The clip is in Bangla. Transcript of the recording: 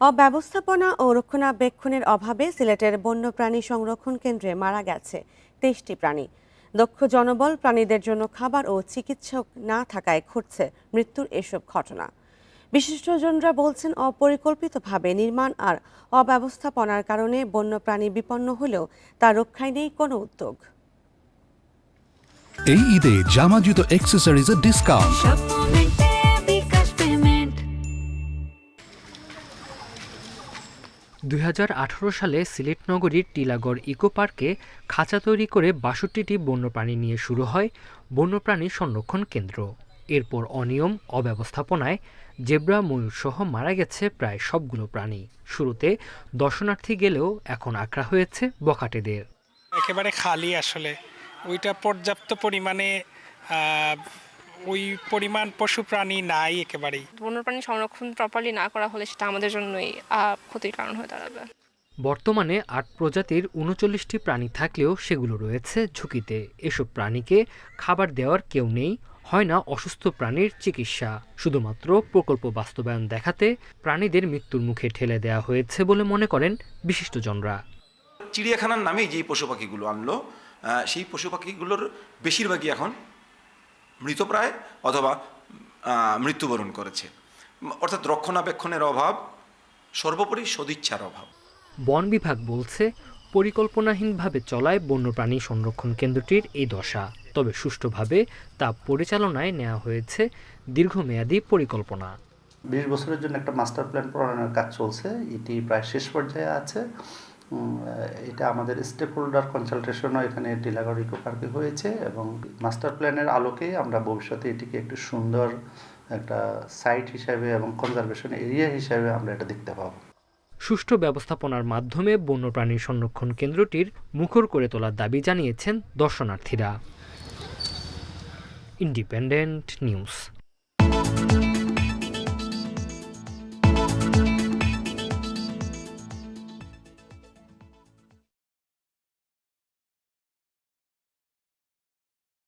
অব্যবস্থাপনা ও রক্ষণাবেক্ষণের অভাবে সিলেটের বন্যপ্রাণী সংরক্ষণ কেন্দ্রে মারা গেছে তেইশটি প্রাণী। দক্ষ জনবল প্রাণীদের জন্য খাবার ও চিকিৎসক না থাকায় ঘটছে মৃত্যুর এসব ঘটনা। বিশিষ্টজনরা বলছেন অপরিকল্পিতভাবে নির্মাণ আর অব্যবস্থাপনার কারণে বন্যপ্রাণী বিপন্ন হলেও তা রক্ষায় নেই কোনো উদ্যোগ। এই ঈদে জামা জুতো অ্যাক্সেসরিজের ডিসকাউন্ট দুই হাজার আঠারো সালে সিলেট নগরীর টিলাগড় ইকো পার্কে খাঁচা তৈরি করে বাষট্টিটি বন্যপ্রাণী নিয়ে শুরু হয় বন্যপ্রাণী সংরক্ষণ কেন্দ্র। এরপর অনিয়ম, অব্যবস্থাপনায় জেব্রা ময়ূর সহ মারা গেছে প্রায় সবগুলো প্রাণী। শুরুতে দর্শনার্থী গেলেও এখন আঁকড়া হয়েছে বখাটেদের। একেবারে খালি আসলে। ওইটা পর্যাপ্ত পরিমাণে ওই পরিমাণ পশু প্রাণী নাই একেবারেই। বন্যপ্রাণী সংরক্ষণ প্রপারলি না করা হলে সেটা আমাদের জন্যই ক্ষতির কারণ হয়ে দাঁড়াবে। বর্তমানে আট প্রজাতির উনচল্লিশটি প্রাণী থাকলেও সেগুলো রয়েছে ঝুঁকিতে। এসব প্রাণীকে খাবার দেওয়ার কেউ নেই হয় না অসুস্থ প্রাণীর চিকিৎসা। শুধুমাত্র প্রকল্প বাস্তবায়ন দেখাতে প্রাণীদের মৃত্যুর মুখে ঠেলে দেওয়া হয়েছে বলে মনে করেন বিশিষ্টজনরা। চিড়িয়াখানার নামেই যেই পশু পাখিগুলো আনলো সেই পশু পাখিগুলোর বেশিরভাগই এখন মৃতপ্রায় অথবা মৃত্যুবরণ করেছে। অর্থাৎ রক্ষণাবেক্ষণের অভাব সর্বোপরি সদিচ্ছার অভাব। বন বিভাগ বলছে পরিকল্পনাহীনভাবে চলায় বন্যপ্রাণী সংরক্ষণ কেন্দ্রটির এই দশা। তবে সুষ্ঠুভাবে তা পরিচালনায় নেওয়া হয়েছে দীর্ঘমেয়াদী পরিকল্পনা। বিশ বছরের জন্য একটা মাস্টার প্ল্যান প্রণয়নের কাজ চলছে। এটি প্রায় শেষ পর্যায়ে আছে। এটা আমাদের স্টেক হোল্ডার কনসালটেশনও এখানে টিলাগড় ইকো পার্কে হয়েছে এবং মাস্টার প্ল্যানের আলোকে আমরা ভবিষ্যতে এটিকে একটু সুন্দর একটা সাইট হিসাবে এবং কনজারভেশন এরিয়া হিসাবে আমরা এটা দেখতে পাবো। সুষ্ঠু ব্যবস্থাপনার মাধ্যমে বন্যপ্রাণী সংরক্ষণ কেন্দ্রটির মুখর করে তোলার দাবি জানিয়েছেন দর্শনার্থীরা। Independent news